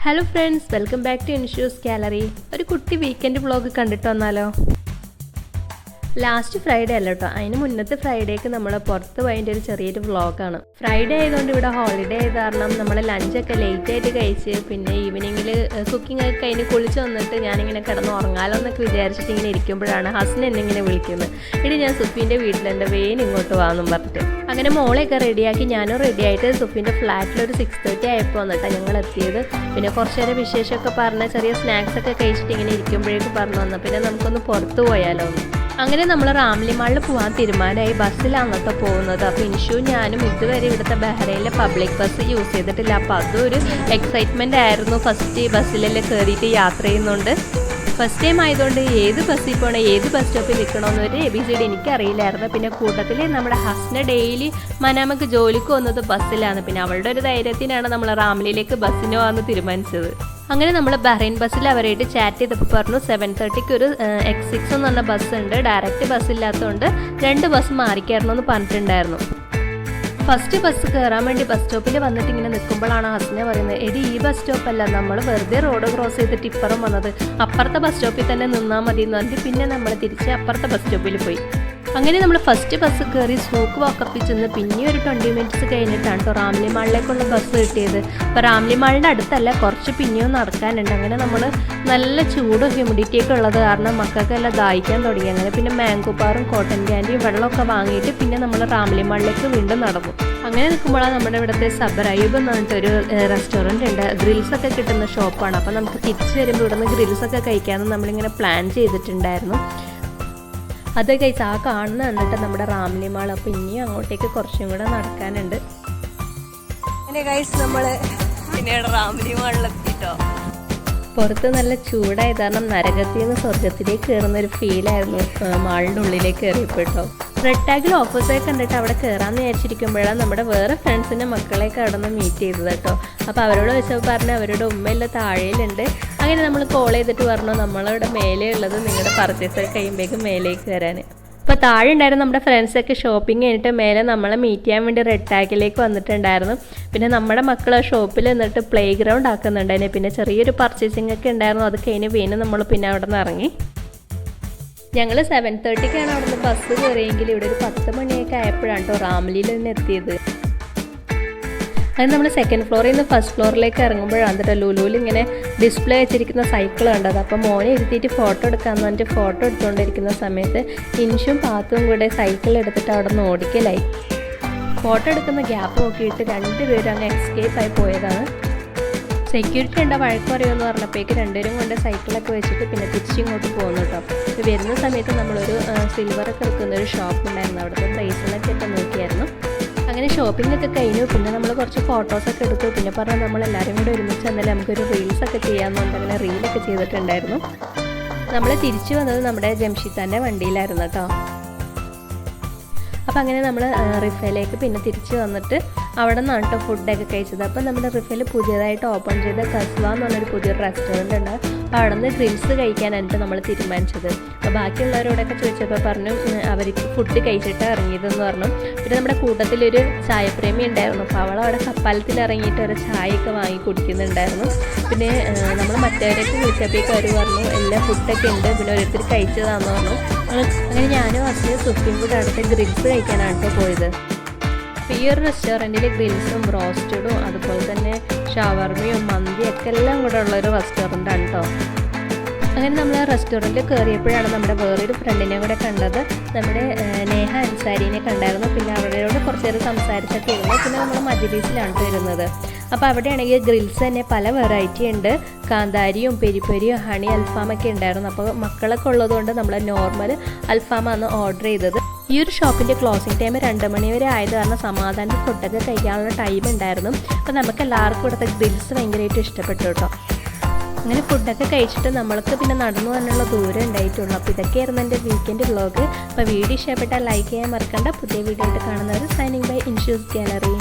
Hello friends welcome back to ഇൻഷൂസ് gallery ഒരു കുട്ടി weekend vlog കണ്ടിട്ട് വന്നാലോ? ലാസ്റ്റ് ഫ്രൈഡേ അല്ല കേട്ടോ അതിന് മുന്നത്തെ ഫ്രൈഡേക്ക് നമ്മൾ പുറത്ത് പോയതിന്റെ ഒരു ചെറിയൊരു വ്ളോഗാണ് ഫ്രൈഡേ ആയതുകൊണ്ട് ഇവിടെ ഹോളിഡേ ആയത് കാരണം നമ്മൾ ലഞ്ചൊക്കെ ലേറ്റ് ആയിട്ട് കഴിച്ച് പിന്നെ ഈവനിങ്ങിൽ കുക്കിംഗ് ഒക്കെ കഴിഞ്ഞ് കുളിച്ച് വന്നിട്ട് ഞാനിങ്ങനെ കിടന്ന് ഉറങ്ങാലോ എന്നൊക്കെ വിചാരിച്ചിട്ട് ഇങ്ങനെ ഇരിക്കുമ്പോഴാണ് ഹസ്ബൻഡ് എന്നെ ഇങ്ങനെ വിളിക്കുന്നത് ഇടി ഞാൻ സുഫീന്റെ വീട്ടിലെന്റെ വെയിൻ ഇങ്ങോട്ട് വാന്നും പറഞ്ഞിട്ട്. അങ്ങനെ മോളെയൊക്കെ റെഡിയാക്കി ഞാനും റെഡി ആയിട്ട് സുഫീന്റെ ഫ്ലാറ്റിൽ ഒരു സിക്സ് തേർട്ടി ആയപ്പോൾ വന്നിട്ടാണ് ഞങ്ങൾ എത്തിയത്. പിന്നെ കുറച്ച് നേരം വിശേഷമൊക്കെ പറഞ്ഞ ചെറിയ സ്നാക്സ് ഒക്കെ കഴിച്ചിട്ട് ഇങ്ങനെ ഇരിക്കുമ്പോഴേക്കും പറഞ്ഞു വന്നു. പിന്നെ നമുക്കൊന്ന് പുറത്ത് പോയാലോ അങ്ങനെ നമ്മൾ റാംലി മാളിൽ പോകാൻ തീരുമാനമായി. ബസ്സിലാണ് കേട്ടോ പോകുന്നത്. അപ്പോൾ ഇൻഷു ഞാനും ഇതുവരെ ഇവിടുത്തെ ബഹ്റൈനിലെ പബ്ലിക് ബസ് യൂസ് ചെയ്തിട്ടില്ല. അപ്പോൾ അതൊരു എക്സൈറ്റ്മെന്റ് ആയിരുന്നു. ഫസ്റ്റ് ബസ്സിലെല്ലാം കയറിയിട്ട് യാത്ര ചെയ്യുന്നുണ്ട്. ഫസ്റ്റ് ടൈം ആയതുകൊണ്ട് ഏത് ബസ്സിൽ പോകണം ഏത് ബസ് സ്റ്റോപ്പിൽ നിൽക്കണമെന്ന് ഒരു എ ബി സി ഡി എനിക്കറിയില്ലായിരുന്നു. പിന്നെ കൂട്ടത്തിൽ നമ്മുടെ ഹസ്ന ഡെയിലി മനാമക്ക് ജോലിക്ക് വന്നത് ബസ്സിലാണ്. പിന്നെ അവളുടെ ഒരു ധൈര്യത്തിനാണ് നമ്മൾ റാംലിയിലേക്ക് ബസ്സിന് പോകാമെന്ന് തീരുമാനിച്ചത്. അങ്ങനെ നമ്മൾ ബഹ്റൈൻ ബസ്സിൽ അവരായിട്ട് ചാറ്റ് ചെയ്തപ്പോൾ പറഞ്ഞു സെവൻ തേർട്ടിക്ക് ഒരു എക്സ് സിക്സ് എന്ന് പറഞ്ഞ ബസ് ഉണ്ട്. ഡയറക്റ്റ് ബസ് ഇല്ലാത്തതുകൊണ്ട് രണ്ട് ബസ് മാറിക്കയറണം എന്ന് പറഞ്ഞിട്ടുണ്ടായിരുന്നു. ഫസ്റ്റ് ബസ് കയറാൻ വേണ്ടി ബസ് സ്റ്റോപ്പിൽ വന്നിട്ട് ഇങ്ങനെ നിൽക്കുമ്പോഴാണ് ഹസ്നെ പറയുന്നത്. എടി ഈ ബസ് സ്റ്റോപ്പല്ല നമ്മൾ വെറുതെ റോഡ് ക്രോസ് ചെയ്തിട്ട് ഇപ്പുറം വന്നത്. അപ്പുറത്തെ ബസ് സ്റ്റോപ്പിൽ തന്നെ നിന്നാൽ മതി എന്ന് പറഞ്ഞിട്ട് പിന്നെ നമ്മൾ തിരിച്ച് അപ്പുറത്തെ ബസ് സ്റ്റോപ്പിൽ പോയി. അങ്ങനെ നമ്മൾ ഫസ്റ്റ് ബസ് കയറി സ്മോക്ക് വാക്കപ്പിൽ ചെന്ന് പിന്നെ ഒരു ട്വന്റി മിനിറ്റ്സ് കഴിഞ്ഞിട്ടാണ് കേട്ടോ റാംലി മാളിലേക്കുള്ള ബസ് കിട്ടിയത്. അപ്പോൾ റാംലി മാളിന്റെ അടുത്തല്ല കുറച്ച് പിന്നെയും നടക്കാനുണ്ട്. അങ്ങനെ നമ്മൾ നല്ല ചൂടും ഹ്യൂമിഡിറ്റിയൊക്കെ ഉള്ളത് കാരണം മക്കൾക്കെല്ലാം ദാഹിക്കാൻ തുടങ്ങി. അങ്ങനെ പിന്നെ മാംഗോ പാറും കോട്ടൺ ക്യാൻഡിയും വെള്ളമൊക്കെ വാങ്ങിയിട്ട് പിന്നെ നമ്മൾ റാംലി മാളിലേക്ക് വീണ്ടും നടന്നു. അങ്ങനെ നിൽക്കുമ്പോഴാണ് നമ്മുടെ ഇവിടുത്തെ സബറയൂബ് എന്ന് പറഞ്ഞിട്ടൊരു റെസ്റ്റോറന്റ് ഉണ്ട്. ഗ്രിൽസ് ഒക്കെ കിട്ടുന്ന ഷോപ്പാണ് അപ്പോൾ നമുക്ക് തിരിച്ച് വരുമ്പോൾ ഇവിടുന്ന് ഗ്രിൽസ് ഒക്കെ കഴിക്കാമെന്ന് നമ്മളിങ്ങനെ പ്ലാൻ ചെയ്തിട്ടുണ്ടായിരുന്നു. അത് കഴിച്ച് ആ കാണുന്ന എന്നിട്ട് നമ്മുടെ റാംലി മാൾ. അപ്പോൾ ഇനിയും അങ്ങോട്ടേക്ക് കുറച്ചും കൂടെ നടക്കാനുണ്ട്. അങ്ങനെ പിന്നീട് മാളിലെത്തിട്ടോ പുറത്ത് നല്ല ചൂടായത് കാരണം നരകത്തിൽ നിന്ന് സ്വർഗത്തിലേക്ക് കയറുന്ന ഒരു ഫീലായിരുന്നു മാളിന്റെ ഉള്ളിലേക്ക് കയറിയപ്പോട്ടോ. റെഡ് ടാഗിൽ ഓഫീസൊക്കെ കണ്ടിട്ട് അവിടെ കയറാമെന്ന് വിചാരിച്ചിരിക്കുമ്പോഴാണ് നമ്മുടെ വേറെ ഫ്രണ്ട്സിന്റെ മക്കളെയൊക്കെ അവിടെ നിന്ന് മീറ്റ് ചെയ്തത് കേട്ടോ. അപ്പോൾ അവരോട് വെച്ചപ്പോൾ പറഞ്ഞ് അവരുടെ ഉമ്മയില്ല താഴെയിലുണ്ട്. അങ്ങനെ നമ്മൾ കോൾ ചെയ്തിട്ട് പറഞ്ഞു നമ്മളവിടെ മേലെ ഉള്ളത് നിങ്ങളുടെ പർച്ചേസ് കഴിയുമ്പോഴേക്കും മേലേക്ക് വരാൻ അപ്പോൾ താഴെ ഉണ്ടായിരുന്ന നമ്മുടെ ഫ്രണ്ട്സൊക്കെ ഷോപ്പിംഗ് കഴിഞ്ഞിട്ട് മേലെ നമ്മളെ മീറ്റ് ചെയ്യാൻ വേണ്ടി റെഡ് ടാഗിലേക്ക് വന്നിട്ടുണ്ടായിരുന്നു. പിന്നെ നമ്മുടെ മക്കൾ ഷോപ്പിൽ നിന്നിട്ട് പ്ലേ ഗ്രൗണ്ട് ആക്കുന്നുണ്ടായിരുന്നു പിന്നെ ചെറിയൊരു പർച്ചേസിംഗ് ഒക്കെ ഉണ്ടായിരുന്നു അത് കഴിഞ്ഞ് വീണ്ടും നമ്മൾ പിന്നെ അവിടെ നിന്ന് ഇറങ്ങി. ഞങ്ങൾ സെവൻ തേർട്ടിക്കാണ് അവിടെ നിന്ന് ബസ് കയറിയെങ്കിൽ ഇവിടെ ഒരു പത്ത് മണിയൊക്കെ ആയപ്പോഴാണ് കേട്ടോ റാംലിയിൽ നിന്ന് എത്തിയത്. അത് നമ്മൾ സെക്കൻഡ് ഫ്ലോറിൽ നിന്ന് ഫസ്റ്റ് ഫ്ലോറിലേക്ക് ഇറങ്ങുമ്പോഴാണ് കേട്ടോ ലുലുവിൽ ഇങ്ങനെ ഡിസ്പ്ലേ വെച്ചിരിക്കുന്ന സൈക്കിൾ കണ്ടത്. അപ്പോൾ മോനെ ഇരുത്തിയിട്ട് ഫോട്ടോ എടുക്കാമെന്ന് പറഞ്ഞിട്ട് ഫോട്ടോ എടുത്തുകൊണ്ടിരിക്കുന്ന സമയത്ത് ഇൻഷും പാത്തും കൂടെ സൈക്കിൾ എടുത്തിട്ട് അവിടെ നിന്ന് ഓടിക്കലായി. ഫോട്ടോ എടുക്കുന്ന ഗ്യാപ്പ് നോക്കിയിട്ട് രണ്ടുപേരും അങ്ങ് എക്സ്കേപ്പ് ആയി പോയതാണ്. സെക്യൂരിറ്റി ഉണ്ട വഴക്ക് പറയുമെന്ന് പറഞ്ഞപ്പോഴേക്ക് രണ്ടുപേരും കൊണ്ട് സൈക്കിളൊക്കെ വെച്ചിട്ട് പിന്നെ തിരിച്ചിങ്ങോട്ട് പോകുന്നു കേട്ടോ വരുന്ന സമയത്ത് നമ്മളൊരു സിൽവറൊക്കെ എടുക്കുന്ന ഒരു ഷോപ്പ് ഉണ്ടായിരുന്നു. അവിടുത്തെ പ്രൈസിനൊക്കെ അങ്ങനെ ഷോപ്പിംഗ് ഒക്കെ കഴിഞ്ഞു. പിന്നെ നമ്മൾ കുറച്ച് ഫോട്ടോസൊക്കെ എടുത്തു. പിന്നെ പറഞ്ഞാൽ നമ്മൾ എല്ലാവരും കൂടെ ഒരുമിച്ച് എന്നാലും നമുക്കൊരു റീൽസൊക്കെ ചെയ്യാമെന്നുണ്ട് അങ്ങനെ റീലൊക്കെ ചെയ്തിട്ടുണ്ടായിരുന്നു. നമ്മൾ തിരിച്ചു വന്നത് നമ്മുടെ ജംഷിത്താന്റെ വണ്ടിയിലായിരുന്നു കേട്ടോ. അപ്പോൾ അങ്ങനെ നമ്മൾ റിഫയിലേക്ക് പിന്നെ തിരിച്ചു വന്നിട്ട് അവിടെ നിന്നാണ് ഫുഡൊക്കെ കഴിച്ചത്. അപ്പോൾ നമ്മുടെ റിഫയിൽ പുതിയതായിട്ട് ഓപ്പൺ ചെയ്ത കസ്വ എന്ന് പറഞ്ഞൊരു പുതിയൊരു റെസ്റ്റോറന്റ് ഉണ്ട്. അപ്പോൾ അവിടെ നിന്ന് ഡ്രിങ്ക്സ് കഴിക്കാനായിട്ട് നമ്മൾ തീരുമാനിച്ചത്. അപ്പോൾ ബാക്കിയുള്ളവരോടൊക്കെ ചോദിച്ചപ്പോൾ പറഞ്ഞു അവർക്ക് ഫുഡ് കഴിച്ചിട്ട് ഇറങ്ങിയതെന്ന് പറഞ്ഞു. പിന്നെ നമ്മുടെ കൂട്ടത്തിലൊരു ചായപ്രേമി ഉണ്ടായിരുന്നു. അപ്പോൾ അവൾ അവിടെ കപ്പാലത്തിൽ ഇറങ്ങിയിട്ട് ഒരു ചായയൊക്കെ വാങ്ങി കുടിക്കുന്നുണ്ടായിരുന്നു. പിന്നെ നമ്മൾ മറ്റവരൊക്കെ വിളിച്ചപ്പോഴേക്കും അവർ പറഞ്ഞു എല്ലാ ഫുഡൊക്കെ ഉണ്ട്. പിന്നെ ഓരോരുത്തർ കഴിച്ചതാണെന്ന് പറഞ്ഞു. അങ്ങനെ ഞാനും അച്ഛനും സുപ്രീം കൂടെ അടുത്ത് ഗ്രിൽസ് കഴിക്കാനാണ് കേട്ടോ പോയത്. അപ്പോൾ ഈ ഒരു റെസ്റ്റോറന്റിൽ ഗ്രിൽസും റോസ്റ്റഡും അതുപോലെ തന്നെ ഷവർമയും മന്തിയൊക്കെ എല്ലാം കൂടെ ഉള്ളൊരു റെസ്റ്റോറന്റാണ് കേട്ടോ അങ്ങനെ നമ്മൾ ആ റെസ്റ്റോറന്റിൽ കയറിയപ്പോഴാണ് നമ്മുടെ വേറൊരു ഫ്രണ്ടിനെ കൂടെ കണ്ടത്. നമ്മുടെ നേഹ അൻസാരിനെ കണ്ടായിരുന്നു. പിന്നെ അവരോട് കുറച്ച് നേരം സംസാരിച്ചൊക്കെ ഇരുന്നു. പിന്നെ നമ്മൾ മജിലീസിലാണ് വരുന്നത് അപ്പോൾ അവിടെയാണെങ്കിൽ ഗ്രിൽസ് തന്നെ പല വെറൈറ്റി ഉണ്ട്. കാന്താരിയും പെരിപ്പെരിയും ഹണി അൽഫാമൊക്കെ ഉണ്ടായിരുന്നു. അപ്പോൾ മക്കളൊക്കെ ഉള്ളതുകൊണ്ട് നമ്മൾ നോർമൽ അൽഫാമാണ് ഓർഡർ ചെയ്തത്. ഈ ഒരു ഷോപ്പിന്റെ ക്ലോസിംഗ് ടൈം രണ്ട് മണി വരെ ആയത് കാരണം സമാധാനം ഫുഡൊക്കെ കഴിക്കാനുള്ള ടൈം ഉണ്ടായിരുന്നു. അപ്പോൾ നമുക്ക് എല്ലാവർക്കും ഇവിടുത്തെ ഗ്രിൽസ് ഭയങ്കരമായിട്ട് ഇഷ്ടപ്പെട്ടു കേട്ടോ. അങ്ങനെ ഫുഡൊക്കെ കഴിച്ചിട്ട് നമ്മൾക്ക് പിന്നെ നടന്നു തന്നെയുള്ള ദൂരം ഉണ്ടായിട്ടുള്ളൂ. അപ്പോൾ ഇതൊക്കെയായിരുന്നു എന്റെ വീക്കെൻഡ് വ്ളോഗ് അപ്പോൾ വീഡിയോ ഇഷ്ടപ്പെട്ടാൽ ലൈക്ക് ചെയ്യാൻ മറക്കണ്ട. പുതിയ വീഡിയോ ആയിട്ട് കാണുന്നവർ സൈനിങ് ബൈ ഇൻഷൂസ് ഗാലറി